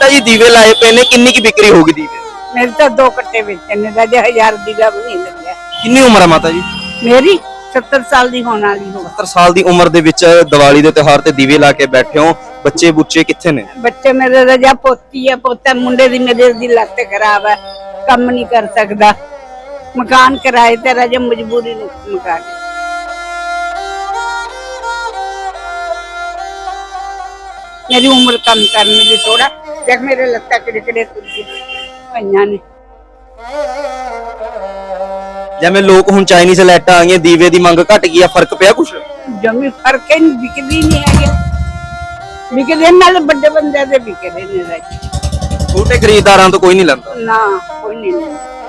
ਗੀਤਾ ਜੀ ਦੀਵੇ ਲਾਏ ਪਏ ਨੇ ਕਿੰਨੀ ਕੀ ਵਿਕਰੀ ਹੋਗੀ ਦੀਵੇ? ਮੇਰੇ ਤਾਂ ਦੋ ਕੱਟੇ ਵੇਚੇ ਨੇ ਰਾਜੇ ਹਜ਼ਾਰ ਦੀ ਦਾ ਵੀ ਨਹੀਂ ਲੱਗਿਆ। ਕਿੰਨੀ ਉਮਰ ਹੈ ਮਾਤਾ ਜੀ? ਮੇਰੀ 70 ਸਾਲ ਦੀ ਹੋਣ ਵਾਲੀ ਹੋ 70 ਸਾਲ ਦੀ ਉਮਰ ਦੇ ਵਿੱਚ ਦੀਵਾਲੀ ਦੇ ਤਿਉਹਾਰ ਤੇ ਦੀਵੇ ਲਾ ਕੇ ਬੈਠੇ ਹੋ। ਬੱਚੇ ਬੁੱਚੇ ਕਿੱਥੇ ਨੇ? ਬੱਚੇ ਮੇਰੇ ਰਜਾ ਪੋਤੀ ਹੈ ਪੋਤਾ ਮੁੰਡੇ ਦੀ ਮੇਰੇ ਦੀ ਲੱਤ ਖਰਾਬ ਹੈ ਕੰਮ ਨਹੀਂ ਕਰ ਸਕਦਾ। ਮਕਾਨ ਕਿਰਾਏ ਤੇ ਰਜਾ ਮਜਬੂਰੀ ਨੂੰ ਮਕਾਨ ਮੇਰੀ ਉਮਰ ਕੰਮ ਕਰਨ ਦੀ ਥੋੜਾ ਦੇਖ ਮੇਰੇ ਲੱਤਾਂ ਕਿਹੜੇ ਕਿਹੜੇ ਤੁਰਦੀ ਪਈਆਂ ਨੇ। ਜਿਵੇਂ ਲੋਕ ਹੁਣ ਚਾਈਨੀਜ਼ ਲਾਈਟਾਂ ਆ ਗਈਆਂ ਦੀਵੇ ਦੀ ਮੰਗ ਘਟ ਗਈ ਆ ਫ਼ਰਕ ਪਿਆ ਕੁਛ? ਜਮੀ ਫ਼ਰਕ ਹੀ ਨਹੀਂ ਵਿਕਦੀ ਨਹੀਂ ਹੈਗੇ। ਵਿਕਦੇ ਨਾਲ ਵੱਡੇ ਬੰਦੇ ਦੇ ਵਿਕਦੇ ਨੇ ਰਾਜੀ। ਛੋਟੇ ਖਰੀਦਦਾਰਾਂ ਤੋਂ ਕੋਈ ਨਹੀਂ ਲੈਂਦਾ। ਨਾ ਕੋਈ ਨਹੀਂ ਲੈਂਦਾ।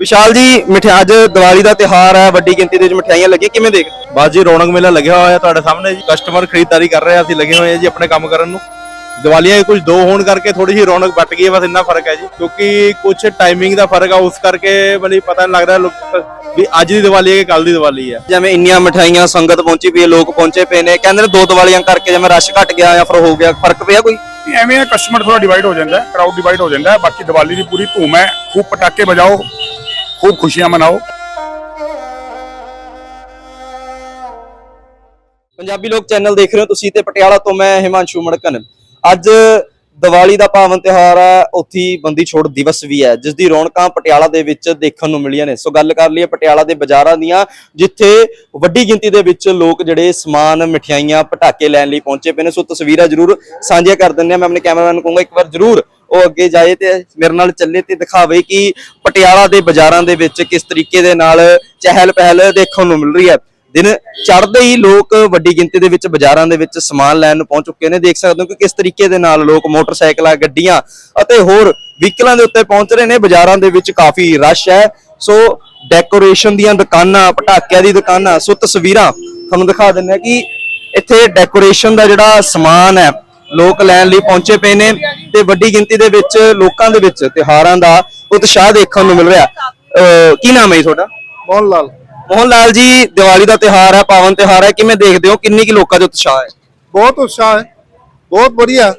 ਵਿਸ਼ਾਲ ਜੀ ਮਠਿਆ ਅੱਜ ਦੀਵਾਲੀ ਦਾ ਤਿਉਹਾਰ ਹੈ ਵੱਡੀ ਗਿਣਤੀ ਦੇ ਵਿੱਚ ਮਠਿਆਈਆਂ ਲੱਗੀਆਂ ਕਿਵੇਂ ਦੇਖਦੇ ਹੋ? ਬਾਜੀ ਰੌਣਕ ਮੇਲਾ ਲੱਗਿਆ ਹੋਇਆ ਤੁਹਾਡੇ ਸਾਹਮਣੇ ਜੀ। ਕਸਟਮਰ ਖਰੀਦਦਾਰੀ ਕਰ ਰਹੇ ਆ ਅਸੀਂ ਲੱਗੇ ਹੋਏ ਆ ਜੀ ਆਪਣੇ ਕੰਮ ਕਰਨ ਨੂੰ। ਦੀਵਾਲੀਆਂ ਕੁਝ ਦੋ ਹੋਣ ਕਰਕੇ ਥੋੜੀ ਜਿਹੀ ਰੌਣਕ ਵੱਟ ਗਈ ਹੈ ਬਸ ਇੰਨਾ ਫ਼ਰਕ ਹੈ ਜੀ। ਕਿਉਂਕਿ ਕੁਝ ਟਾਈਮਿੰਗ ਦਾ ਫ਼ਰਕ ਆ ਉਸ ਕਰਕੇ ਮਤਲਬ ਪਤਾ ਨਹੀਂ ਲੱਗਦਾ ਲੋਕ ਵੀ ਅੱਜ ਦੀ ਦੀਵਾਲੀ ਹੈ ਕਿ ਕੱਲ ਦੀ ਦੀਵਾਲੀ ਹੈ। ਜਿਵੇਂ ਇੰਨੀਆਂ ਮਠਿਆਈਆਂ ਸੰਗਤ ਪਹੁੰਚੀ ਪਈ ਹੈ ਲੋਕ ਪਹੁੰਚੇ ਪਏ ਨੇ। ਕਹਿੰਦੇ ਨੇ ਦੋ ਦੀਵਾਲੀਆਂ ਕਰਕੇ ਜਿਵੇਂ ਰਸ਼ ਘਟ ਗਿਆ ਜਾਂ ਫਿਰ ਹੋ ਗਿਆ ਫ਼ਰਕ ਪਿਆ ਕੋਈ? ਐਵੇਂ ਆ ਕਸਟਮਰ ਥੋੜਾ ਡਿਵਾਈਡ ਹੋ ਜਾਂਦਾ ਹੈ ਕਰਾਊਡ ਡਿਵਾਈਡ ਹੋ ਜਾਂਦਾ ਹੈ ਬਾਕੀ ਦੀਵਾਲੀ ਦੀ ਪੂਰੀ ਧੂਮ ਹੈ ਖੂਬ ਪਟਾਕੇ ਵਜਾਓ ਖੂਬ ਖੁਸ਼ੀਆਂ ਮਨਾਓ। ਪੰਜਾਬੀ ਲੋਕ ਚੈਨਲ ਦੇਖ ਰਹੇ ਹੋ ਤੁਸੀਂ ਤੇ ਪਟਿਆਲਾ ਤੋਂ ਮੈਂ ਹਿਮਾਂਸ਼ੂ ਮੜਕਨ। ਅੱਜ ਦੀਵਾਲੀ ਦਾ ਪਾਵਨ ਤਿਉਹਾਰ ਹੈ, ਉੱਥੇ ਬੰਦੀ ਛੋੜ ਦਿਵਸ ਵੀ ਹੈ ਜਿਸ ਦੀ ਰੌਣਕਾਂ ਪਟਿਆਲਾ ਦੇ ਵਿੱਚ ਦੇਖਣ ਨੂੰ ਮਿਲੀਆਂ ਨੇ। ਸੋ ਗੱਲ ਕਰ ਲਈਏ ਪਟਿਆਲਾ ਦੇ ਬਾਜ਼ਾਰਾਂ ਦੀਆਂ, ਜਿੱਥੇ ਵੱਡੀ ਗਿਣਤੀ ਦੇ ਵਿੱਚ ਲੋਕ ਜਿਹੜੇ ਸਮਾਨ, ਮਠਿਆਈਆਂ, ਪਟਾਕੇ ਲੈਣ ਲਈ ਪਹੁੰਚੇ ਪਏ ਨੇ। ਸੋ ਤਸਵੀਰਾਂ ਜ਼ਰੂਰ ਸਾਂਝੀਆਂ ਕਰ ਦਿੰਦੇ ਆ ਮੈਂ ਆਪਣੇ ਕੈਮਰਾਮੈਨ ਨੂੰ ਕਹੂੰਗਾ, ਇੱਕ ਵਾਰ ਜ਼ਰੂਰ ਉਹ ਅੱਗੇ ਜਾਏ ਤੇ ਮੇਰੇ ਨਾਲ ਚੱਲੇ ਤੇ ਦਿਖਾਵੇ ਕਿ ਪਟਿਆਲਾ ਦੇ ਬਾਜ਼ਾਰਾਂ ਦੇ ਵਿੱਚ ਕਿਸ ਤਰੀਕੇ ਦੇ ਨਾਲ ਚਹਿਲ ਪਹਿਲ ਦੇਖਣ ਨੂੰ ਮਿਲ ਰਹੀ ਹੈ। ਦਿਨ ਚੜ੍ਹਦੇ ਹੀ ਲੋਕ ਵੱਡੀ ਗਿਣਤੀ ਦੇ ਵਿੱਚ ਬਾਜ਼ਾਰਾਂ ਦੇ ਵਿੱਚ ਸਮਾਨ ਲੈਣ ਨੂੰ ਪਹੁੰਚ ਚੁੱਕੇ ਨੇ। ਦੇਖ ਸਕਦੇ ਹੋ ਕਿ ਕਿਸ ਤਰੀਕੇ ਦੇ ਨਾਲ ਲੋਕ ਮੋਟਰਸਾਈਕਲਾਂ, ਗੱਡੀਆਂ ਅਤੇ ਹੋਰ ਵਹੀਕਲਾਂ ਦੇ ਉੱਤੇ ਪਹੁੰਚ ਰਹੇ ਨੇ। ਬਾਜ਼ਾਰਾਂ ਦੇ ਵਿੱਚ ਕਾਫੀ ਰਸ਼ ਹੈ। ਸੋ ਡੈਕੋਰੇਸ਼ਨ ਦੀਆਂ ਦੁਕਾਨਾਂ, ਪਟਾਕਿਆਂ ਦੀ ਦੁਕਾਨਾਂ, ਸੋ ਤਸਵੀਰਾਂ ਤੁਹਾਨੂੰ ਦਿਖਾ ਦਿੰਦੇ ਆ ਕਿ ਇੱਥੇ ਡੈਕੋਰੇਸ਼ਨ ਦਾ ਜਿਹੜਾ ਸਮਾਨ ਹੈ ਲੋਕ ਲੈਣ ਲਈ ਪਹੁੰਚੇ ਪਏ ਨੇ ਤੇ ਵੱਡੀ ਗਿਣਤੀ ਦੇ ਵਿੱਚ ਲੋਕਾਂ ਦੇ ਵਿੱਚ ਤਿਹਾਰਾਂ ਦਾ ਉਤਸ਼ਾਹ ਦੇਖਣ ਨੂੰ ਮਿਲ ਰਿਹਾ। ਕੀ ਨਾਮ ਹੈ ਤੁਹਾਡਾ? ਮੋਹਨ ਲਾਲ। ਮੋਹਨ ਲਾਲ ਜੀ ਦੀਵਾਲੀ ਦਾ ਤਿਹਾਰ ਹੈ ਪਾਵਨ ਤਿਹਾਰ ਹੈ ਕਿਵੇਂ ਦੇਖਦੇ ਹੋ? ਕਿੰਨੀ ਕਿ ਲੋਕਾਂ 'ਚ ਉਤਸ਼ਾਹ ਹੈ? ਬਹੁਤ ਉਤਸ਼ਾਹ ਹੈ। ਬਹੁਤ ਵਧੀਆ।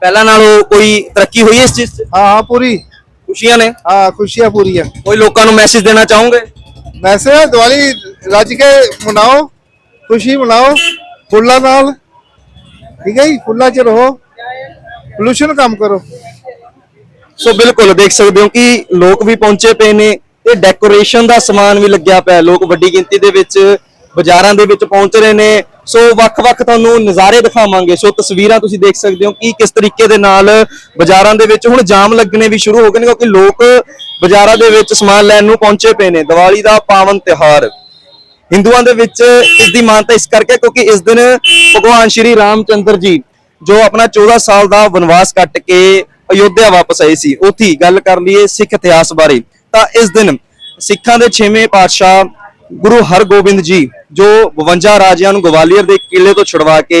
ਪਹਿਲਾਂ ਨਾਲੋਂ ਕੋਈ ਤਰੱਕੀ ਹੋਈ ਹੈ ਇਸ ਚੀਜ਼ 'ਚ? ਹਾਂ ਹਾਂ ਪੂਰੀ। ਖੁਸ਼ੀਆਂ ਨੇ? ਹਾਂ ਖੁਸ਼ੀਆਂ ਪੂਰੀ ਹੈ ਕੋਈ ਲੋਕਾਂ ਨੂੰ ਮੈਸੇਜ ਦੇਣਾ ਚਾਹੋਗੇ? ਮੈਸੇਜ ਦੀਵਾਲੀ ਰੱਜ ਕੇ ਮਨਾਓ ਖੁਸ਼ੀ ਮਨਾਓ ਫੁੱਲਾਂ ਨਾਲ। ਠੀਕ ਹੈ ਜੀ ਫੁੱਲਾਂ 'ਚ ਰਹੋ। ਪੋਲੂਸ਼ਨ ਕੰਮ ਕਰੋ। ਸੋ ਬਿਲਕੁਲ, ਦੇਖ ਸਕਦੇ ਹੋ ਕਿ ਲੋਕ ਵੀ ਪਹੁੰਚੇ ਪਏ ਨੇ ਤੇ ਡੈਕੋਰੇਸ਼ਨ ਦਾ ਸਮਾਨ ਵੀ ਲੱਗਿਆ ਪਿਆ। ਲੋਕ ਵੱਡੀ ਗਿਣਤੀ ਦੇ ਵਿੱਚ ਬਾਜ਼ਾਰਾਂ ਦੇ ਵਿੱਚ ਪਹੁੰਚ ਰਹੇ ਨੇ। ਸੋ ਵੱਖ-ਵੱਖ ਤੁਹਾਨੂੰ ਨਜ਼ਾਰੇ ਦਿਖਾਵਾਂਗੇ। ਸੋ ਤਸਵੀਰਾਂ ਤੁਸੀਂ ਦੇਖ ਸਕਦੇ ਹੋ ਕਿ ਕਿਸ ਤਰੀਕੇ ਦੇ ਨਾਲ ਬਾਜ਼ਾਰਾਂ ਦੇ ਵਿੱਚ ਹੁਣ ਜਾਮ ਲੱਗਣੇ ਵੀ ਸ਼ੁਰੂ ਹੋ ਗਏ ਨੇ, ਕਿਉਂਕਿ ਲੋਕ ਬਾਜ਼ਾਰਾਂ ਦੇ ਵਿੱਚ ਸਮਾਨ ਲੈਣ ਨੂੰ ਪਹੁੰਚੇ ਪਏ ਨੇ। ਦੀਵਾਲੀ ਦਾ ਪਾਵਨ ਤਿਹਾਰ ਹਿੰਦੂਆਂ ਦੇ ਵਿੱਚ ਇਸ ਦੀ ਮਾਨਤਾ ਇਸ ਕਰਕੇ ਕਿਉਂਕਿ ਇਸ ਦਿਨ ਭਗਵਾਨ ਸ਼੍ਰੀ ਰਾਮਚੰਦਰ ਜੀ ਜੋ ਆਪਣਾ 14 ਸਾਲ ਦਾ ਵਨਵਾਸ ਕੱਟ ਕੇ ਅਯੋਧਿਆ ਵਾਪਸ ਆਏ ਸੀ, ਉਥੀ ਗੱਲ ਕਰ ਲਈਏ ਸਿੱਖ ਇਤਿਹਾਸ ਬਾਰੇ। ਤਾਂ ਇਸ ਦਿਨ ਸਿੱਖਾਂ ਦੇ 6ਵੇਂ ਪਾਤਸ਼ਾਹ ਗੁਰੂ ਹਰਗੋਬਿੰਦ ਜੀ ਜੋ 52 ਰਾਜਿਆਂ ਨੂੰ ਗਵਾਲੀਅਰ ਦੇ ਕਿਲੇ ਤੋਂ ਛੁਡਵਾ ਕੇ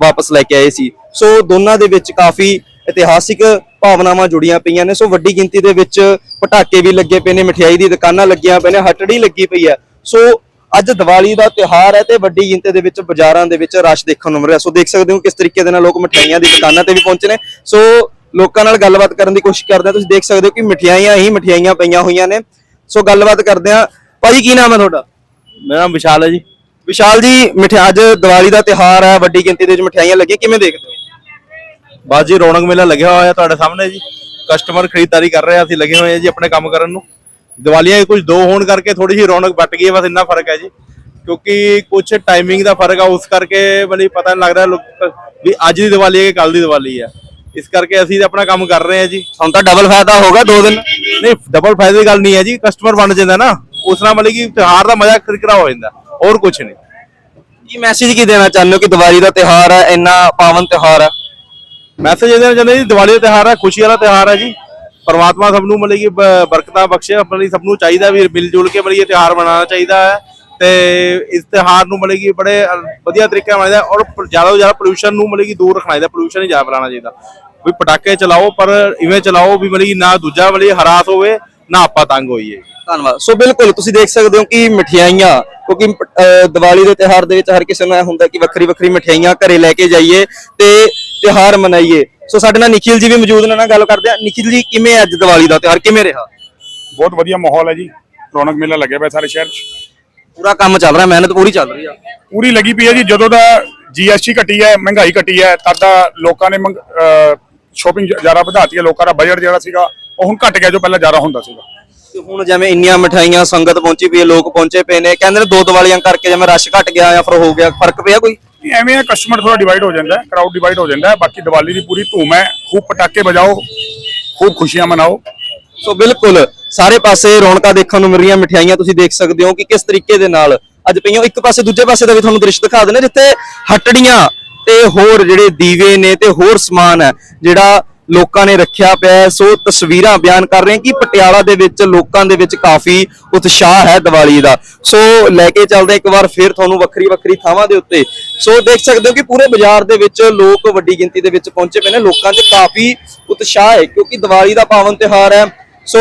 ਵਾਪਸ ਲੈ ਕੇ ਆਏ ਸੀ। ਸੋ ਦੋਨਾਂ ਦੇ ਵਿੱਚ ਕਾਫੀ ਇਤਿਹਾਸਿਕ ਭਾਵਨਾਵਾਂ ਜੁੜੀਆਂ ਪਈਆਂ ਨੇ। ਸੋ ਵੱਡੀ ਗਿਣਤੀ ਦੇ ਵਿੱਚ ਪਟਾਕੇ ਵੀ ਲੱਗੇ ਪਏ ਨੇ, ਮਠਿਆਈ ਦੀ ਦੁਕਾਨਾਂ ਲੱਗੀਆਂ ਪਈਆਂ ਨੇ, ਹਟੜੀ ਲੱਗੀ ਪਈ ਹੈ। ਸੋ ਅੱਜ ਦੀਵਾਲੀ ਦਾ ਤਿਉਹਾਰ ਹੈ ਤੇ ਵੱਡੀ ਗਿਣਤੀ ਦੇ ਵਿੱਚ ਬਾਜ਼ਾਰਾਂ ਦੇ ਵਿੱਚ ਰਸ਼ ਦੇਖਣ ਨੂੰ ਮਿਲ ਰਿਹਾ। ਸੋ ਦੇਖ ਸਕਦੇ ਹੋ ਕਿਸ ਤਰੀਕੇ ਦੇ ਨਾਲ ਲੋਕ ਮਠਿਆਈਆਂ ਦੀ ਦੁਕਾਨਾਂ ਤੇ ਵੀ ਪਹੁੰਚੇ ਨੇ। ਸੋ ਲੋਕਾਂ ਨਾਲ ਗੱਲਬਾਤ ਕਰਨ ਦੀ ਕੋਸ਼ਿਸ਼ ਕਰਦੇ ਆ ਤੁਸੀਂ ਦੇਖ ਸਕਦੇ ਹੋ ਕਿ ਮਠਿਆਈਆਂ ਹੀ ਮਠਿਆਈਆਂ ਪਈਆਂ ਹੋਈਆਂ ਨੇ। ਸੋ ਗੱਲਬਾਤ ਕਰਦੇ ਆ ਭਾਜੀ ਕੀ ਨਾਮ ਹੈ ਤੁਹਾਡਾ? ਮੇਰਾ ਨਾਮ ਵਿਸ਼ਾਲ ਹੈ ਜੀ। ਵਿਸ਼ਾਲ ਜੀ ਮਠਿਆ ਅੱਜ ਦੀਵਾਲੀ ਦਾ ਤਿਉਹਾਰ ਹੈ। ਵੱਡੀ ਗਿਣਤੀ ਦੇ ਵਿੱਚ ਮਠਿਆਈਆਂ ਲੱਗੀਆਂ। ਕਿਵੇਂ ਦੇਖਦੇ ਹੋ? ਬਾਜੀ ਰੌਣਕ ਮੇਲਾ ਲੱਗਿਆ ਹੋਇਆ ਤੁਹਾਡੇ ਸਾਹਮਣੇ ਜੀ। ਕਸਟਮਰ ਖਰੀਦਦਾਰੀ ਕਰ ਰਹੇ ਆ ਅਸੀਂ ਲੱਗੇ ਹੋਏ ਆ ਜੀ ਆਪਣੇ ਕੰਮ ਕਰਨ ਨੂੰ। ਦੀਵਾਲੀਆਂ ਕੁਝ ਦੋ ਹੋਣ ਕਰਕੇ ਥੋੜੀ ਜਿਹੀ ਰੌਣਕ ਵੱਟ ਗਈ ਹੈ ਬਸ ਇੰਨਾ ਫ਼ਰਕ ਹੈ ਜੀ। ਕਿਉਂਕਿ ਕੁਝ ਟਾਈਮਿੰਗ ਦਾ ਫ਼ਰਕ ਆ ਉਸ ਕਰਕੇ ਮਤਲਬ ਪਤਾ ਨਹੀਂ ਲੱਗਦਾ ਲੋਕ ਵੀ ਅੱਜ ਦੀ ਦੀਵਾਲੀ ਹੈ ਕਿ ਕੱਲ ਦੀ ਦੀਵਾਲੀ ਹੈ। ਇਸ ਕਰਕੇ ਅਸੀਂ ਆਪਣਾ ਕੰਮ ਕਰ ਰਹੇ ਆ ਜੀ। ਹੁਣ ਤਾਂ ਡਬਲ ਫਾਇਦਾ ਹੋਗਾ ਦੋ ਦਿਨ। ਨਹੀਂ ਡਬਲ ਫਾਇਦੇ ਦੀ ਗੱਲ ਨਹੀਂ ਹੈ ਜੀ ਕਸਟਮਰ ਬਣ ਜਾਂਦਾ ਨਾ ਉਸ ਨਾਲ ਮਤਲਬ ਕਿ ਤਿਉਹਾਰ ਦਾ ਮਜ਼ਾ ਕਿਰਕਿਰਾ ਹੋ ਜਾਂਦਾ ਹੋਰ ਕੁਝ ਨਹੀਂ। ਕੀ ਮੈਸੇਜ ਕੀ ਦੇਣਾ ਚਾਹੁੰਦੇ ਹੋ ਕਿ ਦੀਵਾਲੀ ਦਾ ਤਿਉਹਾਰ ਹੈ ਇੰਨਾ ਪਾਵਨ ਤਿਉਹਾਰ ਹੈ? ਮੈਸੇਜ ਇਹ ਦੇਣਾ ਚਾਹੁੰਦੇ ਜੀ ਦੀਵਾਲੀ ਦਾ ਤਿਉਹਾਰ ਹੈ ਖੁਸ਼ੀ ਵਾਲਾ ਤਿਉਹਾਰ ਹੈ ਜੀ। ਪਰਮਾਤਮਾ ਸਭ ਨੂੰ ਮਤਲਬ ਕਿ ਬਰਕਤਾਂ ਬਖਸ਼ੇ, ਆਪਣੇ ਸਭ ਨੂੰ ਚਾਹੀਦਾ ਵੀ ਮਿਲ ਜੁਲ ਕੇ ਮਤਲਬ ਇਹ ਤਿਉਹਾਰ ਮਨਾਉਣਾ ਚਾਹੀਦਾ ਹੈ। ਤੇ ਇਸ ਤਿਉਹਾਰ ਨੂੰ ਮਤਲਬ ਕਿ ਬੜੇ ਵਧੀਆ ਤਰੀਕੇ ਨਾਲ ਮਨਾਈਦਾ ਔਰ ਜ਼ਿਆਦਾ ਤੋਂ ਜ਼ਿਆਦਾ ਪੋਲੂਸ਼ਨ ਨੂੰ ਮਤਲਬ ਕਿ ਦੂਰ ਰੱਖਣਾ ਚਾਹੀਦਾ ਪੋਲੂਸ਼ਨ ਹੀ ਜ਼ਿਆਦਾ ਫੈਲਾਉਣਾ ਚਾਹੀਦਾ। ਵੀ ਪਟਾਕੇ ਚਲਾਓ, ਪਰ ਇਵੇਂ ਚਲਾਓ ਵੀ ਮਤਲਬ ਕਿ ਨਾ ਦੂਜਾ ਮਤਲਬ ਕਿ ਹਰਾਸ ਹੋਵੇ, ਨਾ ਆਪਾਂ ਤੰਗ ਹੋਈਏ। ਧੰਨਵਾਦ। ਸੋ ਬਿਲਕੁਲ, ਤੁਸੀਂ ਦੇਖ ਸਕਦੇ ਹੋ ਕਿ ਮਠਿਆਈਆਂ, ਕਿਉਂਕਿ ਦੀਵਾਲੀ ਦੇ ਤਿਉਹਾਰ ਦੇ ਵਿੱਚ ਹਰ ਕਿਸੇ ਨੂੰ ਇਹ ਹੁੰਦਾ ਕਿ ਵੱਖਰੀ ਵੱਖਰੀ ਮਠਿਆਈਆਂ ਘਰੇ ਲੈ ਕੇ ਜਾਈਏ। ਤੇ ਤਿਉਹਾਰ ਮਨਾਈਏ। ਸੋ ਸਾਡੇ ਨਾਲ ਨikhil ਜੀ ਵੀ ਮੌਜੂਦ ਨੇ ਨਾਲ ਗੱਲ ਕਰਦੇ ਆ ਨikhil ਜੀ ਕਿਵੇਂ ਅੱਜ ਦੀਵਾਲੀ ਦਾ ਤਿਉਹਾਰ ਕਿਵੇਂ ਰਿਹਾ? ਬਹੁਤ ਵਧੀਆ ਮਾਹੌਲ ਹੈ ਜੀ। ਰੌਣਕ ਮੇਲਾ ਲੱਗਿਆ ਪਿਆ ਸਾਰੇ ਸ਼ਹਿਰ 'ਚ। ਪੂਰਾ ਕੰਮ ਚੱਲ ਰਿਹਾ ਮਿਹਨਤ ਪੂਰੀ ਚੱਲ ਰਹੀ ਆ। ਪੂਰੀ ਲੱਗੀ ਪਈ ਹੈ ਜੀ। ਜਦੋਂ ਦਾ ਜੀਐਸਟੀ ਘਟੀ ਹੈ ਮਹਿੰਗਾਈ ਘਟੀ ਹੈ ਤਦ ਦਾ ਲੋਕਾਂ ਨੇ ਸ਼ੋਪਿੰਗ ਜ਼ਿਆਦਾ ਵਧਾਤੀ ਹੈ। ਲੋਕਾਂ ਦਾ ਬਜਟ ਜਿਹੜਾ ਸੀਗਾ ਉਹ ਹੁਣ ਘਟ ਗਿਆ ਜੋ ਪਹਿਲਾਂ ਜ਼ਿਆਦਾ ਹੁੰਦਾ ਸੀਗਾ। ਤੇ ਹੁਣ ਜਿਵੇਂ ਇੰਨੀਆਂ ਮਠਿਆਈਆਂ ਸੰਗਤ ਪਹੁੰਚੀ ਪਈ ਹੈ ਲੋਕ ਪਹੁੰਚੇ ਪਏ ਨੇ। ਕਹਿੰਦੇ ਨੇ ਦੋ ਦੀਵਾਲੀਆਂ ਕਰਕੇ ਜਿਵੇਂ ਰਸ਼ ਘਟ ਗਿਆ ਜਾਂ ਫਿਰ ਹੋ ਗਿਆ ਫ਼ਰਕ ਪਿਆ ਕੋਈ? ਐਵੇਂ ਹੈ ਕਸਟਮਰ ਥੋੜਾ ਡਿਵਾਈਡ ਹੋ ਜਾਂਦਾ ਹੈ ਕਰਾਊਡ ਡਿਵਾਈਡ ਹੋ ਜਾਂਦਾ ਹੈ, ਬਾਕੀ ਦੀਵਾਲੀ ਦੀ ਪੂਰੀ ਧੂਮ ਹੈ, ਖੂਬ ਪਟਾਕੇ ਵਜਾਓ, ਖੂਬ ਖੁਸ਼ੀਆਂ ਮਨਾਓ। ਸੋ ਬਿਲਕੁਲ, ਸਾਰੇ ਪਾਸੇ ਰੌਣਕਾਂ ਦੇਖਣ ਨੂੰ ਮਿਲ ਰਹੀਆਂ, ਮਠਿਆਈਆਂ ਤੁਸੀਂ ਦੇਖ ਸਕਦੇ ਹੋ ਕਿ ਕਿਸ ਤਰੀਕੇ ਦੇ ਨਾਲ ਅੱਜ ਪਈਆਂ, ਇੱਕ ਪਾਸੇ ਦੂਜੇ ਪਾਸੇ ਦਾ ਵੀ ਤੁਹਾਨੂੰ ਦ੍ਰਿਸ਼ ਦਿਖਾ ਦਿੰਦੇ ਜਿੱਥੇ ਹਟੜੀਆਂ ਤੇ ਹੋਰ ਜਿਹੜੇ ਦੀਵੇ ਨੇ ਤੇ ਹੋਰ ਸਮਾਨ ਹੈ, ਜਿਹੜਾ ਲੋਕਾਂ ਨੇ ਰੱਖਿਆ ਪਿਆ ਹੈ। ਸੋ ਤਸਵੀਰਾਂ ਬਿਆਨ ਕਰ ਰਹੇ ਕਿ ਪਟਿਆਲਾ ਦੇ ਵਿੱਚ ਲੋਕਾਂ ਦੇ ਵਿੱਚ ਕਾਫੀ ਉਤਸ਼ਾਹ ਹੈ ਦੀਵਾਲੀ ਦਾ। ਸੋ ਲੈ ਕੇ ਚੱਲਦੇ ਇੱਕ ਵਾਰ ਫਿਰ ਤੁਹਾਨੂੰ ਵੱਖਰੀ ਵੱਖਰੀ ਥਾਵਾਂ ਦੇ ਉੱਤੇ। ਸੋ ਦੇਖ ਸਕਦੇ ਹੋ ਕਿ ਪੂਰੇ ਬਾਜ਼ਾਰ ਦੇ ਵਿੱਚ ਲੋਕ ਵੱਡੀ ਗਿਣਤੀ ਦੇ ਵਿੱਚ ਪਹੁੰਚੇ ਪਏ ਨੇ। ਲੋਕਾਂ 'ਚ ਕਾਫੀ ਉਤਸ਼ਾਹ ਹੈ ਕਿਉਂਕਿ ਦੀਵਾਲੀ ਦਾ ਪਾਵਨ ਤਿਉਹਾਰ ਹੈ। ਸੋ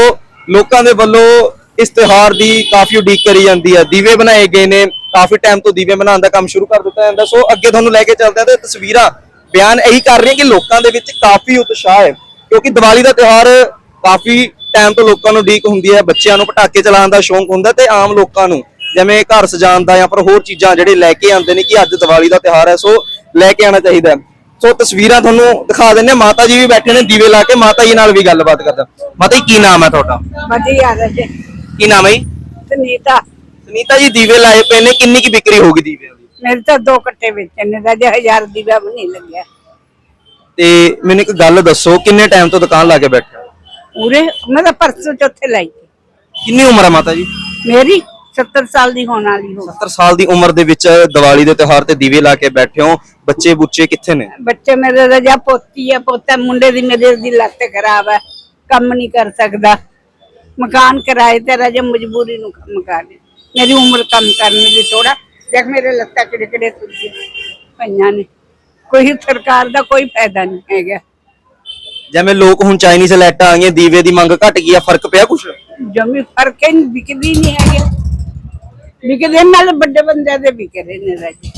ਲੋਕਾਂ ਦੇ ਵੱਲੋਂ ਇਸ ਤਿਉਹਾਰ ਦੀ ਕਾਫੀ ਉਡੀਕ ਕਰੀ ਜਾਂਦੀ ਹੈ। ਦੀਵੇ ਬਣਾਏ ਗਏ ਨੇ। ਕਾਫੀ ਟਾਈਮ ਤੋਂ ਦੀਵੇ ਬਣਾਉਣ ਦਾ ਕੰਮ ਸ਼ੁਰੂ ਕਰ ਦਿੱਤਾ ਜਾਂਦਾ ਸੋ ਅੱਗੇ ਤੁਹਾਨੂੰ ਲੈ ਕੇ ਚੱਲਦੇ ਹਾਂ ਤੇ ਤਸਵੀਰਾਂ ਬਿਆਨ ਇਹੀ ਕਰ ਰਹੀਆਂ ਕਿ ਲੋਕਾਂ ਦੇ ਵਿੱਚ ਕਾਫੀ ਉਤਸ਼ਾਹ ਹੈ ਕਿਉਂਕਿ ਦੀਵਾਲੀ ਦਾ ਤਿਉਹਾਰ ਕਾਫੀ ਟਾਈਮ ਤੋਂ ਲੋਕਾਂ ਨੂੰ ਉਡੀਕ ਹੁੰਦੀ ਹੈ ਬੱਚਿਆਂ ਨੂੰ ਪਟਾਕੇ ਚਲਾਉਣ ਦਾ ਸ਼ੌਂਕ ਹੁੰਦਾ ਤੇ ਆਮ ਲੋਕਾਂ ਨੂੰ ਜਿਵੇਂ ਘਰ ਸਜਾਉਣ ਦਾ ਜਾਂ ਫਿਰ ਹੋਰ ਚੀਜ਼ਾਂ ਜਿਹੜੇ ਲੈ ਕੇ ਆਉਂਦੇ ਨੇ ਕਿ ਅੱਜ ਦੀਵਾਲੀ ਦਾ ਤਿਉਹਾਰ ਹੈ ਸੋ ਲੈ ਕੇ ਆਉਣਾ ਚਾਹੀਦਾ ਹੈ। ਸੋ ਤਸਵੀਰਾਂ ਤੁਹਾਨੂੰ ਦਿਖਾ ਦਿੰਨੇ ਹਾਂ। ਮਾਤਾ ਜੀ ਵੀ ਬੈਠੇ ਨੇ ਦੀਵੇ ਲਾ ਕੇ ਮਾਤਾ ਜੀ ਨਾਲ ਵੀ ਗੱਲਬਾਤ ਕਰਦਾ ਮਾਤਾ ਜੀ ਕੀ ਨਾਮ ਹੈ ਤੁਹਾਡਾ? ਵਧੀਆ ਰਜੇ ਕੀ ਨਾਮ ਹੈ ਜੀ? ਸੁਨੀਤਾ। ਸੁਨੀਤਾ ਜੀ ਦੀਵੇ ਲਾਏ ਪਏ ਨੇ ਕਿੰਨੀ ਕੀ ਵਿਕਰੀ ਹੋਗੀ ਦੀਵਿਆਂ ਦੀ ਮੇਰੇ ਤਾਂ ਦੋ ਕੱਟੇ ਵੇਚੇ ਨੇ ਰਾਜੇ ਹਜ਼ਾਰ ਦੀਵਾ ਵੀ ਨਹੀਂ ਲੱਗਿਆ। ਤੇ ਮੈਨੂੰ ਇੱਕ ਗੱਲ ਦੱਸੋ ਕਿੰਨੇ ਟਾਈਮ ਤੋਂ ਦੁਕਾਨ ਲਾ ਕੇ ਬੈਠੇ ਹੋ? ਪੂਰੇ ਮੈਂ ਤਾਂ ਪਰਸੋਂ ਚੌਥੇ ਲਾਈ। ਕਿੰਨੀ ਉਮਰ ਹੈ ਮਾਤਾ ਜੀ? ਮੇਰੀ 70 ਸਾਲ ਦੀ ਹੋਣ ਵਾਲੀ ਹੋ। 70 ਸਾਲ ਦੀ ਉਮਰ ਦੇ ਵਿੱਚ ਦੀਵਾਲੀ ਦੇ ਤਿਉਹਾਰ ਤੇ ਦੀਵੇ ਲਾ ਕੇ ਬੈਠੇ ਹੋ। ਬੱਚੇ ਬੁੱਚੇ ਕਿੱਥੇ ਨੇ? ਬੱਚੇ ਮੇਰੇ ਰਜਾ ਪੋਤੀ ਹੈ ਪੋਤਾ ਮੁੰਡੇ ਦੀ ਮੇਰੇ ਦੀ ਲੱਤ ਖਰਾਬ ਹੈ ਕੰਮ ਨਹੀਂ ਕਰ ਸਕਦਾ। ਮਕਾਨ ਕਿਰਾਏ ਤੇ ਰਜਾ ਮਜਬੂਰੀ ਨੂੰ ਮਕਾਨ ਮੇਰੀ ਉਮਰ ਕੰਮ ਕਰਨ ਦੀ ਥੋੜਾ ਦੇਖ ਮੇਰੇ ਲੱਤਾਂ ਕਿਹੜੇ ਕਿਹੜੇ ਸੁੱਜੀ ਪਈਆਂ ਨੇ। ਕੋਈ ਸਰਕਾਰ ਦਾ ਕੋਈ ਫਾਇਦਾ ਨਹੀਂ ਹੈਗਾ। ਜਿਵੇਂ ਲੋਕ ਹੁਣ ਚਾਈਨੀਜ਼ ਲਾਈਟਾਂ ਆ ਗਈਆਂ ਦੀਵੇ ਦੀ ਮੰਗ ਘਟ ਗਈ ਆ ਫ਼ਰਕ ਪਿਆ ਕੁਛ? ਜਮੀ ਫ਼ਰਕ ਹੀ ਨਹੀਂ ਵਿਕਦੀ ਨਹੀਂ ਹੈਗੇ। ਵਿਕਦੇ ਨਾਲ ਵੱਡੇ ਬੰਦਿਆਂ ਦੇ ਵਿਕ ਰਹੇ ਨੇ ਰਾਜੀ।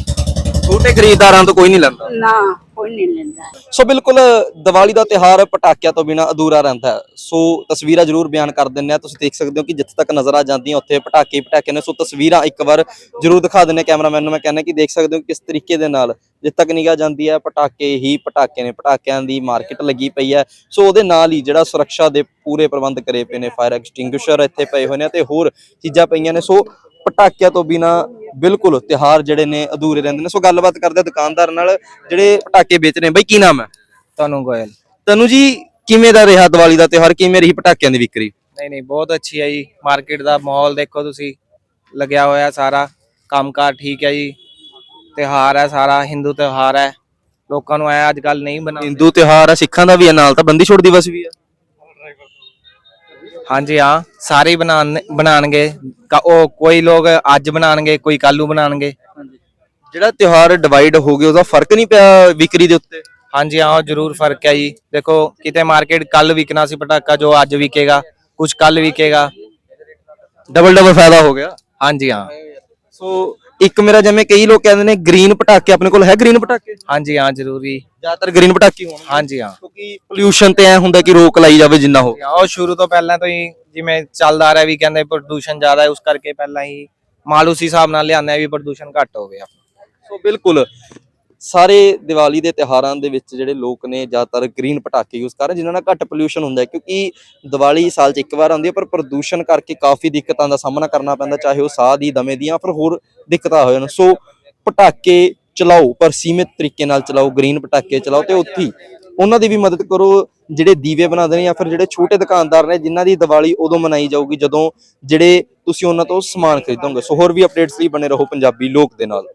ਛੋਟੇ ਖਰੀਦਦਾਰਾਂ ਤੋਂ ਕੋਈ ਨਹੀਂ ਲੈਂਦਾ। ਨਾ। ਕੋਈ ਨਹੀਂ ਲੈਂਦਾ। ਸੋ ਬਿਲਕੁਲ ਦੀਵਾਲੀ ਦਾ ਤਿਉਹਾਰ ਪਟਾਕਿਆਂ ਤੋਂ ਬਿਨਾ ਅਧੂਰਾ ਰਹਿੰਦਾ ਸੋ ਤਸਵੀਰਾਂ ਜ਼ਰੂਰ ਬਿਆਨ ਕਰ ਦਿੰਨੇ ਆ ਤੁਸੀਂ ਦੇਖ ਸਕਦੇ ਹੋ ਕਿ ਜਿੱਥੇ ਤੱਕ ਨਜ਼ਰਾਂ ਜਾਂਦੀਆਂ, ਉੱਥੇ ਪਟਾਕੇ ਪਟਾਕੇ ਨੇ। ਸੋ ਤਸਵੀਰਾਂ ਇੱਕ ਵਾਰ ਜ਼ਰੂਰ ਦਿਖਾ ਦਿੰਨੇ ਕੈਮਰਾਮੈਨ ਨੂੰ। ਮੈਂ ਕਹਿੰਦਾ ਕਿ ਦੇਖ ਸਕਦੇ ਹੋ ਕਿਸ ਤਰੀਕੇ ਦੇ ਨਾਲ ਜਿੱਥੇ ਤੱਕ ਨਿਗਾਹ ਜਾਂਦੀ ਹੈ, ਪਟਾਕੇ ਹੀ ਪਟਾਕੇ ਨੇ। ਪਟਾਕਿਆਂ ਦੀ ਮਾਰਕੀਟ ਲੱਗੀ ਪਈ ਹੈ। ਸੋ ਉਹਦੇ ਨਾਲ ਹੀ ਜਿਹੜਾ ਸੁਰੱਖਿਆ ਦੇ ਪੂਰੇ ਪ੍ਰਬੰਧ ਕਰੇ ਪਏ ਨੇ। ਫਾਇਰ ਐਕਸਟਿੰਗੁਇਸ਼ਰ ਇੱਥੇ ਪਏ ਹੋਏ ਨੇ ਤੇ ਹੋਰ ਚੀਜ਼ਾਂ ਪਈਆਂ ਨੇ। ਸੋ ਪਟਾਕਿਆਂ ਤੋਂ ਬਿਨਾ ਬਿਲਕੁਲ ਤਿਉਹਾਰ ਜਿਹੜੇ ਨੇ ਅਧੂਰੇ ਰਹਿੰਦੇ ਨੇ। ਸੋ ਗੱਲਬਾਤ ਕਰਦੇ ਦੁਕਾਨਦਾਰ ਨਾਲ ਜਿਹੜੇ ਪਟਾਕੇ ਵੇਚ ਰਹੇ ਬਈ ਕੀ ਨਾਮ ਹੈ? ਤੁਹਾਨੂੰ ਗੋਇਲ। ਤਨੂ ਜੀ ਕਿਵੇਂ ਦਾ ਰਿਹਾ ਦੀਵਾਲੀ ਦਾ ਤਿਉਹਾਰ? ਕਿਵੇਂ ਰਹੀ ਪਟਾਕਿਆਂ ਦੀ ਵਿਕਰੀ? ਨਹੀਂ ਨਹੀਂ ਬਹੁਤ ਅੱਛੀ ਹੈ ਜੀ। ਮਾਰਕੀਟ ਦਾ ਮਾਹੌਲ ਦੇਖੋ ਤੁਸੀਂ। ਲੱਗਿਆ ਹੋਇਆ ਸਾਰਾ। ਕੰਮਕਾਰ ਠੀਕ ਹੈ ਜੀ। ਤਿਉਹਾਰ ਹੈ ਸਾਰਾ ਹਿੰਦੂ ਤਿਉਹਾਰ ਹੈ। ਲੋਕਾਂ ਨੂੰ ਐ ਅੱਜ ਕੱਲ ਨਹੀਂ ਬਣਾਉਂਦੇ ਹਿੰਦੂ ਤਿਉਹਾਰ ਆ ਸਿੱਖਾਂ ਦਾ ਵੀ ਹੈ ਨਾਲ ਤਾਂ ਬੰਦੀ ਛੋੜ ਦਿਵਸ ਵੀ ਹੈ। ਹਾਂਜੀ ਹਾਂ ਸਾਰੇ ਹੀ ਬਣਾਉਣ ਬਣਾਣਗੇ। ਉਹ ਕੋਈ ਲੋਕ ਅੱਜ ਬਣਾਣਗੇ ਕੋਈ ਕੱਲ ਬਣਾਣਗੇ। ਜਿਹੜਾ ਤਿਉਹਾਰ ਡਿਵਾਈਡ ਹੋ ਗਿਆ ਉਹਦਾ ਫ਼ਰਕ ਨਹੀਂ ਪਿਆ ਵਿਕਰੀ ਦੇ ਉੱਤੇ? ਹਾਂਜੀ ਹਾਂ ਉਹ ਜ਼ਰੂਰ ਫ਼ਰਕ ਹੈ ਜੀ। ਦੇਖੋ ਕਿਤੇ ਮਾਰਕੀਟ ਕੱਲ ਵਿਕਣਾ ਸੀ ਪਟਾਕਾ ਜੋ ਅੱਜ ਵਿਕੇਗਾ ਕੁਝ ਕੱਲ ਵਿਕੇਗਾ। ਡਬਲ ਡਬਲ ਫਾਇਦਾ ਹੋ ਗਿਆ। ਹਾਂਜੀ ਹਾਂ। ਸੋ ਇੱਕ ਮੇਰਾ ਜਿਵੇਂ ਕਈ ਲੋਕ ਕਹਿੰਦੇ ਨੇ ਗ੍ਰੀਨ ਪਟਾਕੇ ਆਪਣੇ ਕੋਲ ਹੈ ਗ੍ਰੀਨ ਪਟਾਕੇ? ਹਾਂਜੀ ਹਾਂ ਜ਼ਰੂਰੀ ਜ਼ਿਆਦਾਤਰ ਗ੍ਰੀਨ ਪਟਾਕੇ ਹੋਣ ਹਾਂਜੀ ਹਾਂ। ਕਿਉਂਕਿ ਪੋਲਿਊਸ਼ਨ ਤੇ ਐ ਹੁੰਦਾ ਕਿ ਰੋਕ ਲਾਈ ਜਾਵੇ ਜਿੰਨਾ ਹੋ ਉਹ ਸ਼ੁਰੂ ਤੋਂ ਪਹਿਲਾਂ ਤੋਂ ਹੀ ਜਿਵੇਂ ਚੱਲਦਾ ਆ ਰਿਹਾ ਵੀ ਕਹਿੰਦੇ ਪ੍ਰਦੂਸ਼ਣ ਜ਼ਿਆਦਾ ਹੈ ਉਸ ਕਰਕੇ ਪਹਿਲਾਂ ਹੀ ਮਾਲ ਉਸ ਹਿਸਾਬ ਨਾਲ ਲਿਆਂਦੇ ਆ ਵੀ ਪ੍ਰਦੂਸ਼ਣ ਘੱਟ ਹੋਵੇ ਸੋ ਬਿਲਕੁਲ ਸਾਰੇ ਦੀਵਾਲੀ ਦੇ ਤਿਹਾਰਾਂ ਦੇ ਵਿੱਚ ਜਿਹੜੇ ਲੋਕ ਨੇ ਜ਼ਿਆਦਾਤਰ ਗ੍ਰੀਨ ਪਟਾਕੇ ਯੂਜ਼ ਕਰ ਰਹੇ, ਜਿਨ੍ਹਾਂ ਨਾਲ ਘੱਟ ਪੋਲਿਊਸ਼ਨ ਹੁੰਦਾ ਕਿਉਂਕਿ ਦੀਵਾਲੀ ਸਾਲ 'ਚ ਇੱਕ ਵਾਰ ਆਉਂਦੀ ਹੈ, ਪਰ ਪ੍ਰਦੂਸ਼ਣ ਕਰਕੇ ਕਾਫੀ ਦਿੱਕਤਾਂ ਦਾ ਸਾਹਮਣਾ ਕਰਨਾ ਪੈਂਦਾ, ਚਾਹੇ ਉਹ ਸਾਹ ਦੀ, ਦਮੇ ਦੀਆਂ ਫਿਰ ਹੋਰ ਦਿੱਕਤਾਂ ਹੋ ਜਾਣ ਸੋ ਪਟਾਕੇ ਚਲਾਓ, ਪਰ ਸੀਮਿਤ ਤਰੀਕੇ ਨਾਲ ਚਲਾਓ, ਗ੍ਰੀਨ ਪਟਾਕੇ ਚਲਾਓ ਤੇ ਉੱਥੇ ਉਹਨਾਂ ਦੀ ਵੀ ਮਦਦ ਕਰੋ, ਜਿਹੜੇ ਦੀਵੇ ਬਣਾਉਂਦੇ ਨੇ ਜਾਂ ਫਿਰ ਜਿਹੜੇ ਛੋਟੇ ਦੁਕਾਨਦਾਰ ਨੇ, ਜਿਨ੍ਹਾਂ ਦੀ ਦੀਵਾਲੀ ਉਦੋਂ ਮਨਾਈ ਜਾਊਗੀ ਜਦੋਂ ਜਿਹੜੇ ਤੁਸੀਂ ਉਹਨਾਂ ਤੋਂ ਸਮਾਨ ਖਰੀਦੋਗੇ। ਸੋ ਹੋਰ ਵੀ ਅਪਡੇਟਸ ਲਈ ਬਣੇ ਰਹੋ ਪੰਜਾਬੀ ਲੋਕ ਦੇ ਨਾਲ।